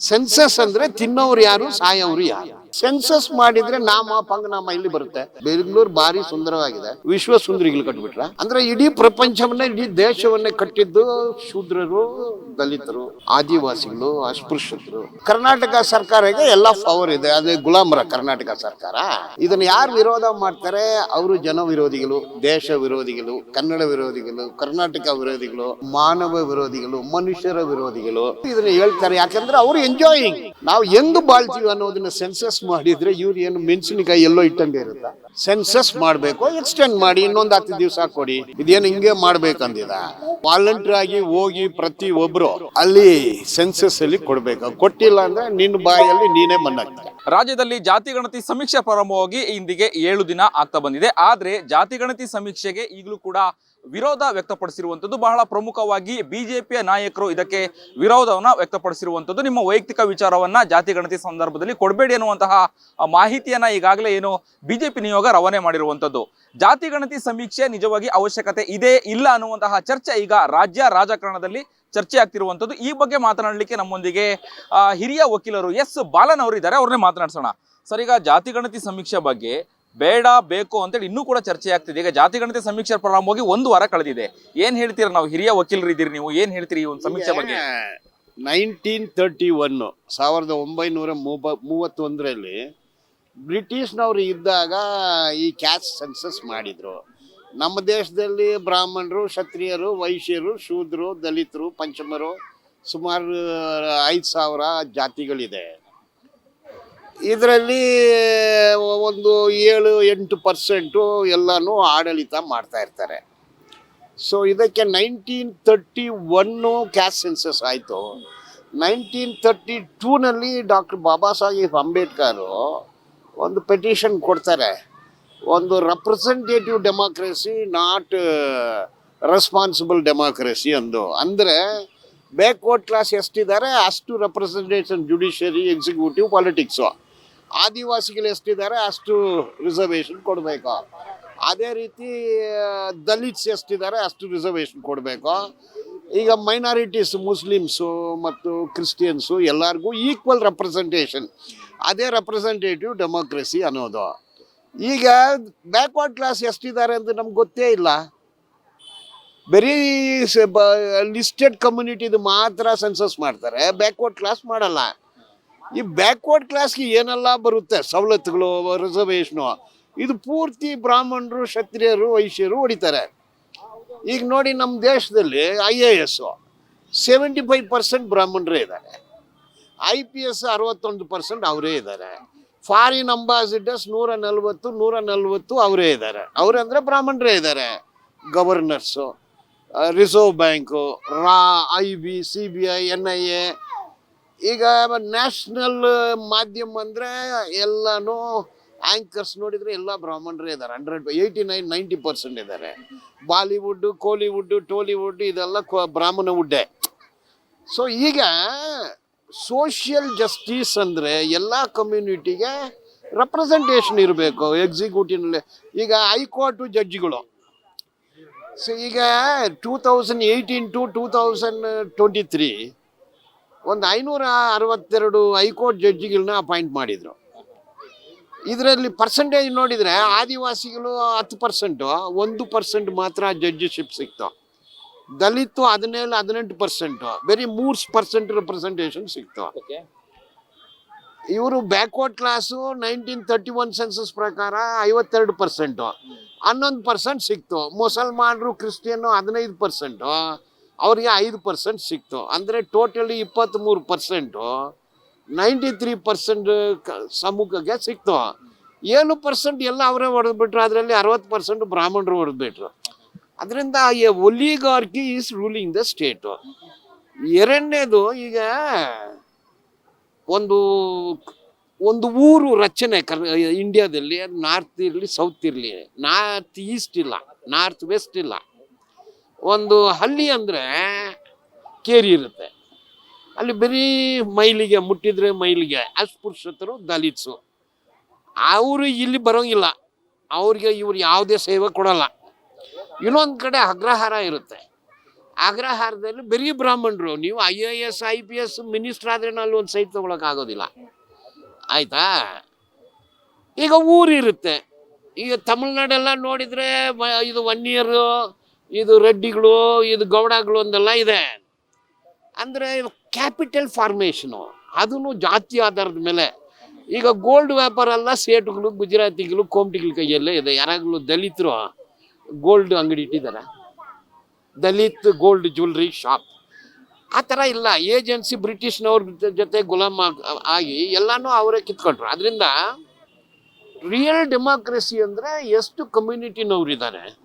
Census ಅಂದ್ರೆ ತಿನ್ನೋರು ಯಾರು ಸಾಯೋರು ಯಾರು? ಸೆನ್ಸಸ್ ಮಾಡಿದ್ರೆ ನಾಮ ಪಂಗನಾಮ ಇಲ್ಲಿ ಬರುತ್ತೆ. ಬೆಂಗಳೂರು ಭಾರಿ ಸುಂದರವಾಗಿದೆ. ವಿಶ್ವ ಸುಂದರಿಗಳು ಕಟ್ಬಿಟ್ರ? ಅಂದ್ರೆ ಇಡೀ ಪ್ರಪಂಚವನ್ನ ಇಡೀ ದೇಶವನ್ನೇ ಕಟ್ಟಿದ್ದು ಶೂದ್ರರು ದಲಿತರು ಆದಿವಾಸಿಗಳು ಅಸ್ಪೃಶ್ಯರು. ಕರ್ನಾಟಕ ಸರ್ಕಾರಕ್ಕೆ ಎಲ್ಲ ಪವರ್ ಇದೆ. ಅದೇ ಗುಲಾಮರ ಕರ್ನಾಟಕ ಸರ್ಕಾರ. ಇದನ್ನ ಯಾರು ವಿರೋಧ ಮಾಡ್ತಾರೆ? ಅವರು ಜನ ವಿರೋಧಿಗಳು ದೇಶ ವಿರೋಧಿಗಳು ಕನ್ನಡ ವಿರೋಧಿಗಳು ಕರ್ನಾಟಕ ವಿರೋಧಿಗಳು ಮಾನವ ವಿರೋಧಿಗಳು ಮನುಷ್ಯರ ವಿರೋಧಿಗಳು. ಇದನ್ನ ಹೇಳ್ತಾರೆ. ಯಾಕಂದ್ರೆ ಅವರು ಎಂಜಾಯಿಂಗ್ ನಾವು ಹೆಂಗ್ ಬಾಳ್ತೀವಿ ಅನ್ನೋದನ್ನ ಸೆನ್ಸಸ್ ಮಾಡಿದ್ರೆ ಇವ್ರು ಏನು ಮೆಣಸಿನಕಾಯಿ ಎಲ್ಲೋ ಇಟ್ಟಂಗೆ ಇರುತ್ತಾ? ಸೆನ್ಸಸ್ ಮಾಡಬೇಕು ಎಕ್ಸ್ಟೆಂಡ್ ಮಾಡಿ, ಇನ್ನೊಂದು ಹತ್ತು ದಿವಸ ಕೊಡಿ. ಇದೇನು ಹಿಂಗೆ ಮಾಡ್ಬೇಕಂದಿದ? ವಾಲಂಟಿಯರ್ ಆಗಿ ಹೋಗಿ ಪ್ರತಿ ಒಬ್ರು ಅಲ್ಲಿ ಸೆನ್ಸಸ್ ಅಲ್ಲಿ ಕೊಡ್ಬೇಕು. ಕೊಟ್ಟಿಲ್ಲ ಅಂದ್ರೆ ನಿನ್ನ ಬಾಯಲ್ಲಿ ನೀನೇ ಮನ್ನಾಗ್ತಾರೆ ರಾಜ್ಯದಲ್ಲಿ ಜಾತಿ ಗಣತಿ ಸಮೀಕ್ಷೆ ಪ್ರಾರಂಭವಾಗಿ ಇಂದಿಗೆ ಏಳು ದಿನ ಆಗ್ತಾ ಬಂದಿದೆ. ಆದ್ರೆ ಜಾತಿ ಗಣತಿ ಸಮೀಕ್ಷೆಗೆ ಈಗಲೂ ಕೂಡ ವಿರೋಧ ವ್ಯಕ್ತಪಡಿಸಿರುವಂತದ್ದು ಬಹಳ ಪ್ರಮುಖವಾಗಿ ಬಿಜೆಪಿಯ ನಾಯಕರು ಇದಕ್ಕೆ ವಿರೋಧವನ್ನ ವ್ಯಕ್ತಪಡಿಸಿರುವಂತದ್ದು ನಿಮ್ಮ ವೈಯಕ್ತಿಕ ವಿಚಾರವನ್ನ ಜಾತಿ, ಗಣತಿ ಸಂದರ್ಭದಲ್ಲಿ ಕೊಡಬೇಡಿ ಎನ್ನುವಂತಹ ಮಾಹಿತಿಯನ್ನ ಈಗಾಗಲೇ ಏನು ಬಿಜೆಪಿ ನಿಯೋಗ ರವಾನೆ ಮಾಡಿರುವಂತದ್ದು ಜಾತಿ, ಗಣತಿ ಸಮೀಕ್ಷೆ ನಿಜವಾಗಿ ಅವಶ್ಯಕತೆ ಇದೆ, ಇಲ್ಲ ಅನ್ನುವಂತಹ ಚರ್ಚೆ ಈಗ ರಾಜ್ಯ ರಾಜಕಾರಣದಲ್ಲಿ ಚರ್ಚೆ ಆಗ್ತಿರುವಂತದ್ದು ಈ ಬಗ್ಗೆ ಮಾತನಾಡಲಿಕ್ಕೆ ನಮ್ಮೊಂದಿಗೆ ಹಿರಿಯ ವಕೀಲರು ಎಸ್. ಬಾಲನ್ ಅವರು ಇದ್ದಾರೆ ಅವ್ರನ್ನೇ ಮಾತನಾಡಿಸೋಣ. ಸರ್, ಈಗ ಜಾತಿ, ಗಣತಿ ಸಮೀಕ್ಷೆ ಬಗ್ಗೆ ಬೇಡ, ಬೇಕು ಅಂತೇಳಿ ಇನ್ನೂ ಕೂಡ ಚರ್ಚೆ ಆಗ್ತಿದೆ. ಈಗ ಜಾತಿ ಗಣತಿ ಸಮೀಕ್ಷೆ ಪ್ರಾರಂಭವಾಗಿ ಒಂದು ವಾರ ಕಳೆದಿದೆ. ಏನ್ ಹೇಳ್ತೀರಾ ನಾವು? ಹಿರಿಯ ವಕೀಲರು ಇದ್ದೀರಿ ನೀವು. ಏನ್ ಹೇಳ್ತೀರಿ ಈ ಒಂದು ಸಮೀಕ್ಷೆ ಬಗ್ಗೆ? ನೈನ್ಟೀನ್ ತರ್ಟಿ ಒನ್ ಸಾವಿರದ ಒಂಬೈನೂರ ಮೂವ ಮೂವತ್ತೊಂದರಲ್ಲಿ ಬ್ರಿಟಿಷ್ನವರು ಇದ್ದಾಗ ಈ ಕ್ಯಾಸ್ಟ್ ಸೆನ್ಸಸ್ ಮಾಡಿದರು. ನಮ್ಮ ದೇಶದಲ್ಲಿ ಬ್ರಾಹ್ಮಣರು, ಕ್ಷತ್ರಿಯರು, ವೈಶ್ಯರು ಶೂದ್ರರು ದಲಿತರು, ಪಂಚಮರು ಸುಮಾರು ಐದು ಸಾವಿರ ಜಾತಿಗಳಿದೆ. ಇದರಲ್ಲಿ ಒಂದು ಏಳು, ಎಂಟು ಪರ್ಸೆಂಟು ಎಲ್ಲನೂ ಆಡಳಿತ ಮಾಡ್ತಾ ಇರ್ತಾರೆ. ಸೊ ಇದಕ್ಕೆ nineteen thirty one caste census ಆಯಿತು. ನೈನ್ಟೀನ್ ತರ್ಟಿ ಟೂನಲ್ಲಿ ಡಾಕ್ಟರ್ ಬಾಬಾ ಸಾಹೇಬ್ ಅಂಬೇಡ್ಕರು ಒಂದು ಪೆಟಿಷನ್ ಕೊಡ್ತಾರೆ. ಒಂದು representative democracy not responsible democracy ಅಂದು. ಅಂದರೆ ಬ್ಯಾಕ್ವರ್ಡ್ ಕ್ಲಾಸ್ ಎಷ್ಟಿದ್ದಾರೆ? ಅಷ್ಟು ರೆಪ್ರೆಸೆಂಟೇಷನ್ ಜುಡಿಷರಿ ಎಕ್ಸಿಕ್ಯೂಟಿವ್ ಪಾಲಿಟಿಕ್ಸು ಆದಿವಾಸಿಗಳು ಎಷ್ಟಿದ್ದಾರೆ ಅಷ್ಟು ರಿಸರ್ವೇಷನ್ ಕೊಡಬೇಕು. ಅದೇ ರೀತಿ ದಲಿತ್ಸ್ ಎಷ್ಟಿದ್ದಾರೆ ಅಷ್ಟು ರಿಸರ್ವೇಷನ್ ಕೊಡಬೇಕು. ಈಗ ಮೈನಾರಿಟೀಸ್ ಮುಸ್ಲಿಮ್ಸು ಮತ್ತು ಕ್ರಿಶ್ಚಿಯನ್ಸು ಎಲ್ಲರಿಗೂ ಈಕ್ವಲ್ ರೆಪ್ರೆಸೆಂಟೇಷನ್ ಅದೇ ರೆಪ್ರೆಸೆಂಟೇಟಿವ್ ಡೆಮೋಕ್ರಸಿ ಅನ್ನೋದು. ಈಗ ಬ್ಯಾಕ್ವರ್ಡ್ ಕ್ಲಾಸ್ ಎಷ್ಟಿದ್ದಾರೆ ಅಂತ ನಮ್ಗೆ ಗೊತ್ತೇ ಇಲ್ಲ. ಬರೀ ಲಿಸ್ಟೆಡ್ ಕಮ್ಯುನಿಟಿದು ಮಾತ್ರ ಸೆನ್ಸಸ್ ಮಾಡ್ತಾರೆ. ಬ್ಯಾಕ್ವರ್ಡ್ ಕ್ಲಾಸ್ ಮಾಡಲ್ಲ. ಈ ಬ್ಯಾಕ್ವರ್ಡ್ ಕ್ಲಾಸ್ಗೆ ಏನೆಲ್ಲ ಬರುತ್ತೆ? ಸವಲತ್ತುಗಳು ರಿಸರ್ವೇಷನು ಇದು ಪೂರ್ತಿ ಬ್ರಾಹ್ಮಣರು, ಕ್ಷತ್ರಿಯರು, ವೈಶ್ಯರು ಹೊಡಿತಾರೆ. ಈಗ ನೋಡಿ ನಮ್ಮ ದೇಶದಲ್ಲಿ I A S seventy five percent ಬ್ರಾಹ್ಮಣರೇ ಇದ್ದಾರೆ. ಐ ಪಿ ಎಸ್ ಅರವತ್ತೊಂದು ಪರ್ಸೆಂಟ್ ಅವರೇ ಇದ್ದಾರೆ. ಫಾರಿನ್ ಅಂಬಾಸಿಡರ್ಸ್ ನೂರ ನಲ್ವತ್ತು ನೂರ ನಲ್ವತ್ತು ಅವರೇ ಇದ್ದಾರೆ. ಅವರೇ ಅಂದರೆ ಬ್ರಾಹ್ಮಣರೇ ಇದ್ದಾರೆ. Governors reserve bank Ra I B C B I N I A ಈಗ ನ್ಯಾಷನಲ್ ಮಾಧ್ಯಮ ಅಂದರೆ ಎಲ್ಲನೂ ಆ್ಯಂಕರ್ಸ್ ನೋಡಿದರೆ ಎಲ್ಲ ಬ್ರಾಹ್ಮಣರೇ ಇದ್ದಾರೆ hundred eighty nine ninety percent ಇದ್ದಾರೆ ಬಾಲಿವುಡ್ಡು ಕೋಲಿವುಡ್ಡು ಟೋಲಿವುಡ್ ಇದೆಲ್ಲ ಬ್ರಾಹ್ಮಣ ವುಡ್ಡೇ ಸೊ ಈಗ ಸೋಷಿಯಲ್ ಜಸ್ಟಿಸ್ ಅಂದರೆ ಎಲ್ಲ ಕಮ್ಯುನಿಟಿಗೆ ರೆಪ್ರೆಸೆಂಟೇಷನ್ ಇರಬೇಕು ಎಕ್ಸಿಕ್ಯೂಟಿವ್ನಲ್ಲಿ ಈಗ ಹೈಕೋರ್ಟು ಜಡ್ಜ್ಗಳು ಸೊ ಈಗ two thousand eighteen to two thousand twenty three ಒಂದು ಐನೂರ ಅರವತ್ತೆರಡು ಹೈಕೋರ್ಟ್ ಜಡ್ಜಿಗಳನ್ನ ಅಪಾಯಿಂಟ್ ಮಾಡಿದರು. ಇದರಲ್ಲಿ ಪರ್ಸೆಂಟೇಜ್ ನೋಡಿದರೆ ಆದಿವಾಸಿಗಳು ಹತ್ತು ಪರ್ಸೆಂಟು ಒಂದು ಪರ್ಸೆಂಟ್ ಮಾತ್ರ ಜಡ್ಜಿಶಿಪ್ ಸಿಕ್ತು. ದಲಿತು ಹದಿನೇಳು ಹದಿನೆಂಟು ಪರ್ಸೆಂಟು ಬರೀ ಮೂರು ಪರ್ಸೆಂಟ್ ರೆಪ್ರೆಸೆಂಟೇಷನ್ ಸಿಕ್ತು. ಇವರು backward class nineteen thirty one census ಪ್ರಕಾರ ಐವತ್ತೆರಡು ಪರ್ಸೆಂಟು ಹನ್ನೊಂದು ಪರ್ಸೆಂಟ್ ಸಿಕ್ತು. ಮುಸಲ್ಮಾನರು ಕ್ರಿಶ್ಚಿಯನ್ನು ಹದಿನೈದು ಪರ್ಸೆಂಟು ಅವ್ರಿಗೆ ಐದು ಪರ್ಸೆಂಟ್ ಸಿಕ್ತು. ಅಂದರೆ ಟೋಟಲಿ ಇಪ್ಪತ್ತ್ಮೂರು ಪರ್ಸೆಂಟು ನೈಂಟಿ ತ್ರೀ ಪರ್ಸೆಂಟ್ ಸಮೂಹಕ್ಕೆ ಸಿಕ್ತು. ಏಳು ಪರ್ಸೆಂಟ್ ಎಲ್ಲ ಅವರೇ ಹೊಡೆದ್ಬಿಟ್ರು, ಅದರಲ್ಲಿ ಅರವತ್ತು ಪರ್ಸೆಂಟ್ ಬ್ರಾಹ್ಮಣರು ಹೊಡೆದ್ಬಿಟ್ರು. ಅದರಿಂದ oligarchy is ruling the state ಎರಡನೇದು ಈಗ ಒಂದು ಒಂದು ಊರು ರಚನೆ ಕರ್ ಇಂಡಿಯಾದಲ್ಲಿ ನಾರ್ತ್ ಇರಲಿ ಸೌತ್ ಇರಲಿ ನಾರ್ತ್ ಈಸ್ಟ್ ಇಲ್ಲ ನಾರ್ತ್ ವೆಸ್ಟ್ ಇಲ್ಲ. ಒಂದು ಹಳ್ಳಿ ಅಂದರೆ ಕೇರಿ ಇರುತ್ತೆ. ಅಲ್ಲಿ ಬರೀ ಮೈಲಿಗೆ ಮುಟ್ಟಿದ್ರೆ ಮೈಲಿಗೆ ಅಸ್ಪೃಶ್ಯತರು ದಲಿತ್ಸು. ಅವರು ಇಲ್ಲಿ ಬರೋಂಗಿಲ್ಲ. ಅವ್ರಿಗೆ ಇವ್ರು ಯಾವುದೇ ಸೇವೆ ಕೊಡಲ್ಲ. ಇನ್ನೊಂದು ಕಡೆ ಅಗ್ರಹಾರ ಇರುತ್ತೆ. ಅಗ್ರಹಾರದಲ್ಲಿ ಬರೀ ಬ್ರಾಹ್ಮಣರು, ನೀವು I A S I P S minister ಆದ್ರೆ ಅಲ್ಲಿ ಒಂದು ಸೈಟ್ ಆಗೋದಿಲ್ಲ ಆಯ್ತಾ? ಈಗ ಊರಿರುತ್ತೆ. ಈಗ ತಮಿಳ್ನಾಡೆಲ್ಲ ನೋಡಿದ್ರೆ ಇದು ಒನ್ ಇಯರ್ ಇದು ರೆಡ್ಡಿಗಳು, ಇದು ಗೌಡಗಳು ಅಂದೆಲ್ಲ ಇದೆ. ಅಂದರೆ ಕ್ಯಾಪಿಟಲ್ ಫಾರ್ಮೇಷನು. ಅದನ್ನು ಜಾತಿ ಆಧಾರದ ಮೇಲೆ. ಈಗ ಗೋಲ್ಡ್ ವ್ಯಾಪಾರ ಎಲ್ಲ ಸೇಟ್ಗಳು, ಗುಜರಾತಿಗಳು, ಕೋಮಟಿಗಳ ಕೈಯಲ್ಲೇ ಇದೆ. ಯಾರಾಗಲೂ ದಲಿತರು ಗೋಲ್ಡ್ ಅಂಗಡಿ ಇಟ್ಟಿದ್ದಾರೆ. Dalit gold jewellery shop. ಆ ಥರ ಇಲ್ಲ. ಏಜೆನ್ಸಿ ಬ್ರಿಟಿಷ್ನವ್ರ ಜೊತೆ ಗುಲಾಮ ಆಗ್- ಎಲ್ಲನೂ ಅವರೇ ಕಿತ್ಕೊಂಡ್ರು. ಅದರಿಂದ ರಿಯಲ್ ಡೆಮಾಕ್ರೆಸಿ ಅಂದರೆ ಎಷ್ಟು ಕಮ್ಯುನಿಟಿನವ್ರು ಇದ್ದಾರೆ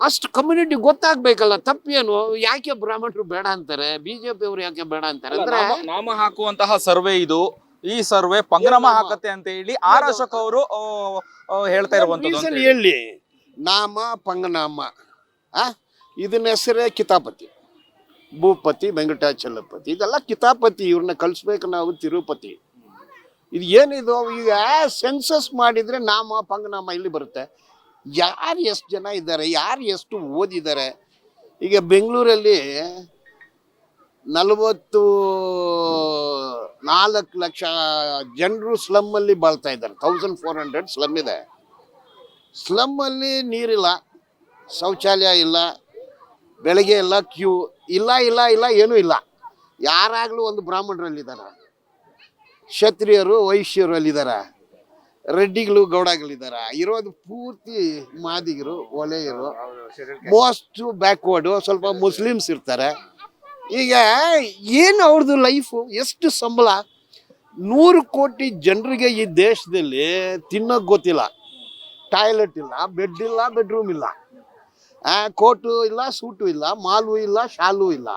ಅಷ್ಟು ಕಮ್ಯುನಿಟಿ ಗೊತ್ತಾಗ್ಬೇಕಲ್ಲ ತಪ್ಪೇನು ಯಾಕೆ ಬ್ರಾಹ್ಮಣರು ಬೇಡ ಅಂತಾರೆ? ಬಿಜೆಪಿ ಅವರು ಯಾಕೆ ಬೇಡ ಅಂತಾರೆ? ಅಂದ್ರೆ ನಾಮ- ನಾಮ ಹಾಕುವಂತಹ ಸರ್ವೆ ಇದು. ಈ ಸರ್ವೆ ಪಂಗನಾಮ ಏನ್ ಹಾಕತ್ತೆ ಅಂತ ಹೇಳಿ ಆರ್ ಅಶೋಕ್ ಅವರು ಹೇಳ್ತಾ ಇರುವಂತದ್ದು Reason ಹೇಳಿ. ನಾಮ ಪಂಗನಾಮ ಆ? ಇದನ್ನ ಹೆಸರೇ ಕಿತಾಪತಿ. ಭೂಪತಿ ವೆಂಕಟಾಚಲಪತಿ. ಇದೆಲ್ಲ ಕಿತಾಪತಿ ಇವ್ರನ್ನ ಕಳಿಸ್ಬೇಕು ನಾವು ತಿರುಪತಿ. ಇದು ಏನಿದು? ಈಗ ಸೆನ್ಸಸ್ ಮಾಡಿದ್ರೆ ನಾಮ ಪಂಗನಾಮ ಇಲ್ಲಿ ಬರುತ್ತೆ. ಯಾರು ಎಷ್ಟು ಜನ ಇದ್ದಾರೆ, ಯಾರು ಎಷ್ಟು ಓದಿದ್ದಾರೆ? ಈಗ ಬೆಂಗಳೂರಲ್ಲಿ ನಲವತ್ತು ನಾಲ್ಕು ಲಕ್ಷ ಜನರು ಸ್ಲಮ್ಮಲ್ಲಿ ಬಾಳ್ತಾ ಇದ್ದಾರೆ. ತೌಸಂಡ್ ಫೋರ್ ಹಂಡ್ರೆಡ್ ಸ್ಲಮ್ ಇದೆ. ಸ್ಲಮ್ಮಲ್ಲಿ ನೀರಿಲ್ಲ, ಶೌಚಾಲಯ ಇಲ್ಲ, ಬೆಳಗ್ಗೆ ಎಲ್ಲ ಕ್ಯೂ ಇಲ್ಲ ಇಲ್ಲ ಇಲ್ಲ, ಏನೂ ಇಲ್ಲ. ಯಾರಾಗಲೂ ಒಂದು ಬ್ರಾಹ್ಮಣರಲ್ಲಿದ್ದಾರೆ. ಕ್ಷತ್ರಿಯರು, ವೈಶ್ಯರು ಅಲ್ಲಿದ್ದಾರೆ. ರೆಡ್ಡಿಗಳು ಗೌಡಗಳಿದ್ದಾರೆ ಇರೋದು ಪೂರ್ತಿ ಮಾದಿಗರು ಒಲೆಯರು. ಮೋಸ್ಟ್ ಬ್ಯಾಕ್ವರ್ಡು ಸ್ವಲ್ಪ ಮುಸ್ಲಿಮ್ಸ್ ಇರ್ತಾರೆ. ಈಗ ಏನು ಅವ್ರದ್ದು ಲೈಫು ಎಷ್ಟು ಸಂಬಳ? ನೂರು ಕೋಟಿ ಜನರಿಗೆ ಈ ದೇಶದಲ್ಲಿ ತಿನ್ನೋಕೆ ಗೊತ್ತಿಲ್ಲ. ಟಾಯ್ಲೆಟ್ ಇಲ್ಲ ಬೆಡ್ ಇಲ್ಲ ಬೆಡ್ರೂಮ್ ಇಲ್ಲ. ಕೋಟು ಇಲ್ಲ ಸೂಟು ಇಲ್ಲ ಮಾಲು ಇಲ್ಲ ಶಾಲು ಇಲ್ಲ.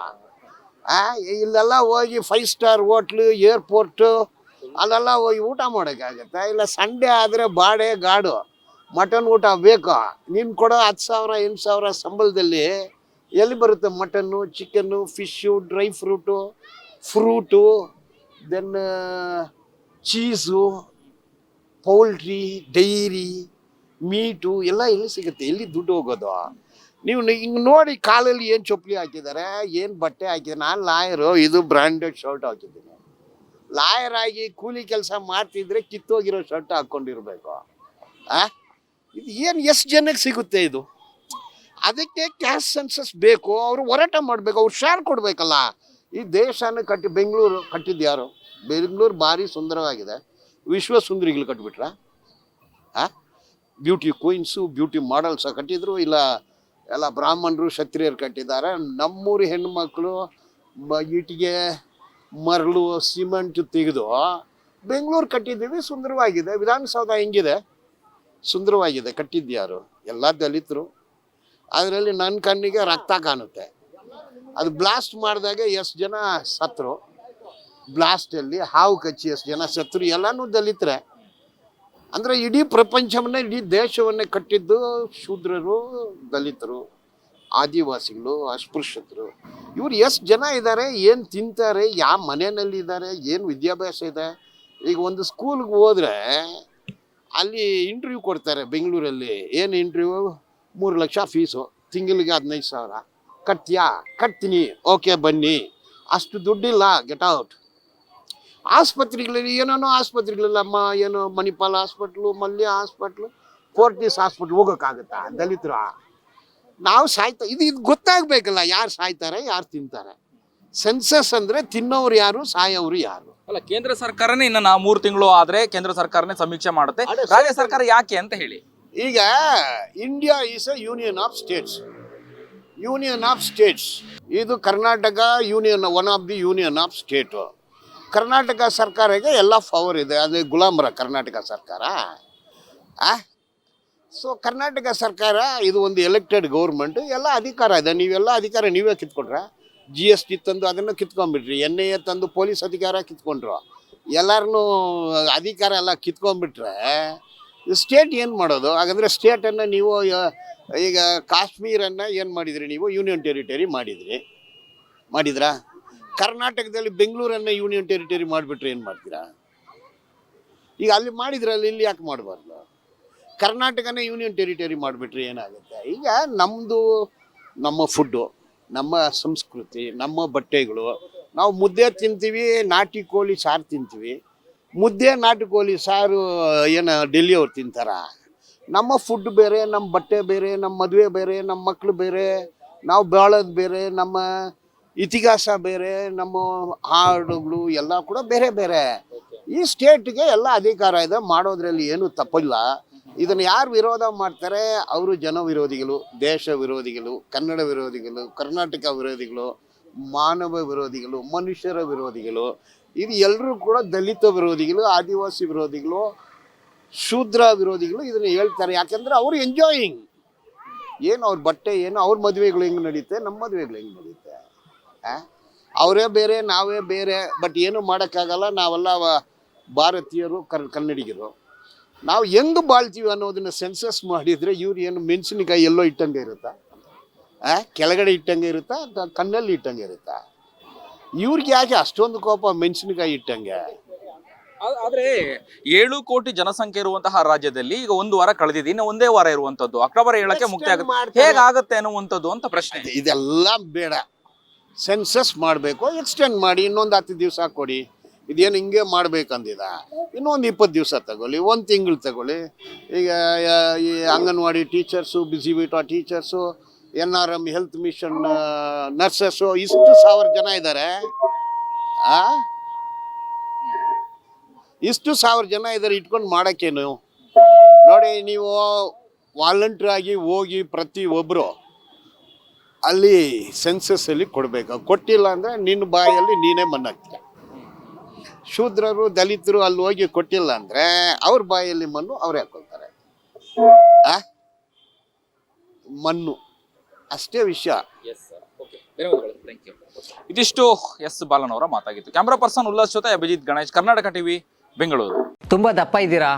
ಇಲ್ಲೆಲ್ಲ ಹೋಗಿ ಫೈವ್ ಸ್ಟಾರ್ ಹೋಟ್ಲು ಏರ್ಪೋರ್ಟು ಅಲ್ಲೆಲ್ಲ ಹೋಗಿ ಊಟ ಮಾಡೋಕ್ಕಾಗತ್ತೆ ಇಲ್ಲ ಸಂಡೇ ಆದರೆ ಬಾಡೆ, ಗಾಡು ಮಟನ್ ಊಟ ಬೇಕು. ನೀನು ಕೊಡೋ ಹತ್ತು ಸಾವಿರ, ಎಂಟು ಸಾವಿರ ಸಂಬಳದಲ್ಲಿ ಎಲ್ಲಿ ಬರುತ್ತೆ mutton chicken fish dry fruit fruit then cheese poultry dairy meat ಎಲ್ಲ ಎಲ್ಲಿ ಸಿಗುತ್ತೆ. ಎಲ್ಲಿ ದುಡ್ಡು ಹೋಗೋದು. ನೀವು ಹಿಂಗೆ ನೋಡಿ ಕಾಲಲ್ಲಿ ಏನು ಚೊಪ್ಪಲಿ ಹಾಕಿದ್ದಾರೆ, ಏನು ಬಟ್ಟೆ ಹಾಕಿದ್ದಾರೆ, ನಾನು ಲಾಯರು, ಇದು ಬ್ರ್ಯಾಂಡೆಡ್ ಶರ್ಟ್ ಹಾಕಿದ್ದೀನಿ. ಲಾಯರ್ ಆಗಿ ಕೂಲಿ ಕೆಲಸ ಮಾಡ್ತಿದ್ರೆ ಕಿತ್ತೋಗಿರೋ ಶರ್ಟ್ ಹಾಕ್ಕೊಂಡಿರ್ಬೇಕು. ಆ? ಇದು ಏನು ಎಷ್ಟು ಜನಕ್ಕೆ ಸಿಗುತ್ತೆ ಇದು? ಅದಕ್ಕೆ ಕ್ಯಾಶ್ ಸೆನ್ಸಸ್ ಬೇಕು, ಅವರು ಹೋರಾಟ ಮಾಡಬೇಕು, ಅವ್ರು ಶೇರ್ ಕೊಡಬೇಕಲ್ಲ. ಈ ದೇಶನ ಕಟ್ಟಿ, ಬೆಂಗಳೂರು ಕಟ್ಟಿದ್ದು ಯಾರು? ಬೆಂಗಳೂರು ಭಾರಿ ಸುಂದರವಾಗಿದೆ. ವಿಶ್ವ ಸುಂದರಿಗಳು ಕಟ್ಬಿಟ್ರ? ಆ? ಬ್ಯೂಟಿ ಕ್ವೀನ್ಸು, ಬ್ಯೂಟಿ ಮಾಡಲ್ಸ ಕಟ್ಟಿದ್ರು, ಇಲ್ಲ ಎಲ್ಲ ಬ್ರಾಹ್ಮಣರು, ಕ್ಷತ್ರಿಯರು ಕಟ್ಟಿದ್ದಾರೆ. ನಮ್ಮೂರು ಹೆಣ್ಮಕ್ಳು ಮಕ್ಕಳು ಇಟ್ಟಿಗೆ ಮರಳು, ಸಿಮೆಂಟ್ ತೆಗೆದು ಬೆಂಗಳೂರು ಕಟ್ಟಿದ್ದೀವಿ, ಸುಂದರವಾಗಿದೆ. ವಿಧಾನಸೌಧ ಹೆಂಗಿದೆ? ಸುಂದರವಾಗಿದೆ. ಕಟ್ಟಿದ್ಯಾರು ಎಲ್ಲ ದಲಿತರು. ಅದರಲ್ಲಿ ನನ್ನ ಕಣ್ಣಿಗೆ ರಕ್ತ ಕಾಣುತ್ತೆ. ಅದು ಬ್ಲಾಸ್ಟ್ ಮಾಡಿದಾಗ ಎಷ್ಟು ಜನ ಸತ್ರು? ಬ್ಲಾಸ್ಟಲ್ಲಿ ಹಾವು ಕಚ್ಚಿ ಎಷ್ಟು ಜನ ಸತ್ರು? ಎಲ್ಲನೂ ದಲಿತರೆ. ಅಂದರೆ ಇಡೀ ಪ್ರಪಂಚವನ್ನೇ, ಇಡೀ ದೇಶವನ್ನೇ ಕಟ್ಟಿದ್ದು ಶೂದ್ರರು, ದಲಿತರು. ಆದಿವಾಸಿಗಳು, ಅಸ್ಪೃಶ್ಯತರು. ಇವ್ರು ಎಷ್ಟು ಜನ ಇದ್ದಾರೆ ಏನು ತಿಂತಾರೆ, ಯಾವ ಮನೆಯಲ್ಲಿ ಇದ್ದಾರೆ ಏನು ವಿದ್ಯಾಭ್ಯಾಸ ಇದೆ? ಈಗ ಒಂದು ಸ್ಕೂಲ್ಗೆ ಹೋದರೆ ಅಲ್ಲಿ ಇಂಟರ್ವ್ಯೂ ಕೊಡ್ತಾರೆ ಬೆಂಗಳೂರಲ್ಲಿ. ಏನು ಇಂಟರ್ವ್ಯೂ ಮೂರು ಲಕ್ಷ ಫೀಸು ತಿಂಗಳಿಗೆ ಹದಿನೈದು ಸಾವಿರ. ಕಟ್ತೀಯಾ? ಕಟ್ತೀನಿ. ಓಕೆ ಬನ್ನಿ. ಅಷ್ಟು ದುಡ್ಡಿಲ್ಲ ಗೆಟ್ ಔಟ್ ಆಸ್ಪತ್ರೆಗಳಲ್ಲಿ ಏನೇನೋ ಆಸ್ಪತ್ರೆಗಳಲ್ಲಮ್ಮ ಏನೋ Manipal hospital, Mallya hospital, Fortis hospital ಹೋಗೋಕ್ಕಾಗುತ್ತಾ? ದಲಿತರು. ನಾವು ಸಾಯ್ತಾ ಇದು ಇದು ಗೊತ್ತಾಗಬೇಕಲ್ಲ ಯಾರು ಸಾಯ್ತಾರೆ ಯಾರು ತಿಂತಾರೆ. ಸೆನ್ಸಸ್ ಅಂದರೆ ತಿನ್ನೋರು ಯಾರು ಸಾಯೋರು ಯಾರು? ಅಲ್ಲ ಕೇಂದ್ರ ಸರ್ಕಾರನೇ ಇನ್ನು ನಾ ಮೂರು ತಿಂಗಳು ಆದ್ರೆ ಕೇಂದ್ರ ಸರ್ಕಾರನೇ ಸಮೀಕ್ಷೆ ಮಾಡುತ್ತೆ. ರಾಜ್ಯ ಸರ್ಕಾರ ಯಾಕೆ ಅಂತ ಹೇಳಿ. ಈಗ India is a union of states union of states ಇದು Karnataka union one of the union of state Karnataka ಸರ್ಕಾರಕ್ಕೆ ಎಲ್ಲ ಪವರ್ ಇದೆ. ಅದೇ ಗುಲಾಮರ ಕರ್ನಾಟಕ ಸರ್ಕಾರ. ಆ? ಸೊ ಕರ್ನಾಟಕ ಸರ್ಕಾರ ಇದು ಒಂದು ಎಲೆಕ್ಟೆಡ್ ಗೌರ್ಮೆಂಟ್ ಎಲ್ಲ ಅಧಿಕಾರ ಇದೆ. ನೀವೆಲ್ಲ ಅಧಿಕಾರ ನೀವೇ ಕಿತ್ಕೊಂಡ್ರ. ಜಿ ಎಸ್ ಟಿ ತಂದು ಅದನ್ನು ಕಿತ್ಕೊಂಡ್ಬಿಟ್ರಿ. ಎನ್ ಐ ಎ ತಂದು ಪೊಲೀಸ್ ಅಧಿಕಾರ ಕಿತ್ಕೊಂಡ್ರು. ಎಲ್ಲರನ್ನೂ ಅಧಿಕಾರ ಎಲ್ಲ ಕಿತ್ಕೊಂಡ್ಬಿಟ್ರೆ ಸ್ಟೇಟ್ ಏನು ಮಾಡೋದು? ಹಾಗಂದ್ರೆ ಸ್ಟೇಟನ್ನು ನೀವು ಈಗ ಕಾಶ್ಮೀರನ್ನು ಏನು ಮಾಡಿದ್ರಿ ನೀವು? ಯೂನಿಯನ್ ಟೆರಿಟರಿ ಮಾಡಿದ್ರಿ. ಮಾಡಿದ್ರಾ? ಕರ್ನಾಟಕದಲ್ಲಿ ಬೆಂಗಳೂರನ್ನು ಯೂನಿಯನ್ ಟೆರಿಟರಿ ಮಾಡಿಬಿಟ್ರೆ ಏನು ಮಾಡ್ತೀರಾ? ಈಗ ಅಲ್ಲಿ ಮಾಡಿದ್ರಲ್ಲ ಇಲ್ಲಿ ಯಾಕೆ ಮಾಡಬಾರ್ದು? ಕರ್ನಾಟಕನೇ ಯೂನಿಯನ್ ಟೆರಿಟರಿ ಮಾಡಿಬಿಟ್ರೆ ಏನಾಗುತ್ತೆ? ಈಗ ನಮ್ಮದು ನಮ್ಮ ಫುಡ್ಡು ನಮ್ಮ ಸಂಸ್ಕೃತಿ, ನಮ್ಮ ಬಟ್ಟೆಗಳು, ನಾವು ಮುದ್ದೆ ತಿಂತೀವಿ, ನಾಟಿ ಕೋಳಿ ಸಾರು ತಿಂತೀವಿ. ಮುದ್ದೆ, ನಾಟಿ ಕೋಳಿ ಸಾರು, ಏನು ಡೆಲ್ಲಿಯವ್ರು ತಿಂತಾರ? ನಮ್ಮ ಫುಡ್ ಬೇರೆ, ನಮ್ಮ ಬಟ್ಟೆ ಬೇರೆ, ನಮ್ಮ ಮದುವೆ ಬೇರೆ, ನಮ್ಮ ಮಕ್ಕಳು ಬೇರೆ, ನಾವು ಬಾಳೋದು ಬೇರೆ, ನಮ್ಮ ಇತಿಹಾಸ ಬೇರೆ, ನಮ್ಮ ಹಾಡುಗಳು ಎಲ್ಲ ಕೂಡ ಬೇರೆ ಬೇರೆ. ಈ ಸ್ಟೇಟ್ಗೆ ಎಲ್ಲ ಅಧಿಕಾರ ಇದೆ, ಮಾಡೋದ್ರಲ್ಲಿ ಏನು ತಪ್ಪಿಲ್ಲ. ಇದನ್ನು ಯಾರು ವಿರೋಧ ಮಾಡ್ತಾರೆ? ಅವರು ಜನ ವಿರೋಧಿಗಳು, ದೇಶ ವಿರೋಧಿಗಳು, ಕನ್ನಡ ವಿರೋಧಿಗಳು, ಕರ್ನಾಟಕ ವಿರೋಧಿಗಳು, ಮಾನವ ವಿರೋಧಿಗಳು, ಮನುಷ್ಯರ ವಿರೋಧಿಗಳು, ಇದು ಎಲ್ಲರೂ ಕೂಡ ದಲಿತ ವಿರೋಧಿಗಳು, ಆದಿವಾಸಿ ವಿರೋಧಿಗಳು, ಶೂದ್ರ ವಿರೋಧಿಗಳು ಇದನ್ನು ಹೇಳ್ತಾರೆ. ಯಾಕೆಂದ್ರೆ ಅವರು ಎಂಜಾಯಿಂಗ್ ಏನು ಅವ್ರ ಬಟ್ಟೆ ಏನು, ಅವ್ರ ಮದುವೆಗಳು ಹೆಂಗೆ ನಡೀತೆ? ನಮ್ಮ ಮದುವೆಗಳು ಹೆಂಗೆ ನಡೀತೆ? ಅವರೇ ಬೇರೆ, ನಾವೇ ಬೇರೆ ಬಟ್ ಏನು ಮಾಡೋಕ್ಕಾಗಲ್ಲ. ನಾವೆಲ್ಲ ಭಾರತೀಯರು ಕನ್ನಡಿಗರು. ನಾವು ಹೆಂಗೆ ಬಾಳ್ತೀವಿ ಅನ್ನೋದನ್ನ ಸೆನ್ಸಸ್ ಮಾಡಿದರೆ ಇವ್ರು ಏನು ಮೆಣಸಿನಕಾಯಿ ಎಲ್ಲೋ ಇಟ್ಟಂಗೆ ಇರುತ್ತಾ? ಆ? ಕೆಳಗಡೆ ಇಟ್ಟಂಗೆ ಇರುತ್ತಾ ಅಥವಾ ಕಣ್ಣಲ್ಲಿ ಇಟ್ಟಂಗೆ ಇರುತ್ತಾ? ಇವ್ರಿಗೆ ಯಾಕೆ ಅಷ್ಟೊಂದು ಕೋಪ ಮೆಣಸಿನಕಾಯಿ ಇಟ್ಟಂಗೆ? ಆದ್ರೆ ಏಳು ಕೋಟಿ ಜನಸಂಖ್ಯೆ ಇರುವಂತಹ ರಾಜ್ಯದಲ್ಲಿ ಈಗ ಒಂದು ವಾರ ಕಳೆದಿದೆ. ಇನ್ನು ಒಂದೇ ವಾರ ಇರುವಂತದ್ದು. ಅಕ್ಟೋಬರ್ ಏಳಕ್ಕೆ ಮುಕ್ತಿ ಆಗುತ್ತೆ. ಹೇಗಾಗುತ್ತೆ ಅನ್ನುವಂಥದ್ದು ಅಂತ ಪ್ರಶ್ನೆ. ಇದೆಲ್ಲ ಬೇಡ. ಸೆನ್ಸಸ್ ಮಾಡಬೇಕು ಎಕ್ಸ್ಟೆಂಡ್ ಮಾಡಿ ಇನ್ನೊಂದು ಹತ್ತು ದಿವಸ ಕೊಡಿ. ಇದೇನು ಹಿಂಗೆ ಮಾಡ್ಬೇಕಂದಿದ? ಇನ್ನೊಂದು ಇಪ್ಪತ್ತು ದಿವಸ ತಗೊಳ್ಳಿ, ಒಂದು ತಿಂಗಳು ತಗೊಳ್ಳಿ. ಈಗ ಈ ಅಂಗನವಾಡಿ ಟೀಚರ್ಸು, ಬಿಸಿ ಆ teachers, N R M health mission nurses, ಇಷ್ಟು ಸಾವಿರ ಜನ ಇದ್ದಾರೆ ಆ? ಇಷ್ಟು ಸಾವಿರ ಜನ ಇದ್ದಾರೆ ಇಟ್ಕೊಂಡು ಮಾಡೋಕ್ಕೇನು? ನೋಡಿ, ನೀವು ವಾಲಂಟ್ರ್ ಆಗಿ ಹೋಗಿ ಪ್ರತಿ ಒಬ್ಬರು ಅಲ್ಲಿ ಸೆನ್ಸಸ್ಸಲ್ಲಿ ಕೊಡಬೇಕು. ಕೊಟ್ಟಿಲ್ಲ ಅಂದರೆ ನಿನ್ನ ಬಾಯಲ್ಲಿ ನೀನೇ ಮಣ್ಣಾಗ್ತೀಯ ಶೂದ್ರರು ದಲಿತರು ಅಲ್ಲಿ ಹೋಗಿ ಕೊಟ್ಟಿಲ್ಲ ಅಂದ್ರೆ ಅವ್ರ ಬಾಯಲ್ಲಿ ಮಣ್ಣು ಅವ್ರು ಹಾಕೊಳ್ತಾರೆ. ಆ? ಮಣ್ಣು. ಅಷ್ಟೇ ವಿಷಯ. ಇದಿಷ್ಟು ಎಸ್ ಬಾಲನ್ ಅವರ ಮಾತಾಗಿತ್ತು ಕ್ಯಾಮ್ರಾ ಪರ್ಸನ್ ಉಲ್ಲಾಸ್ ಜೊತೆ ಅಭಿಜಿತ್ ಗಣೇಶ್ ಕರ್ನಾಟಕ ಟಿವಿ ಬೆಂಗಳೂರು. ತುಂಬಾ ದಪ್ಪ ಇದ್ದೀರಾ?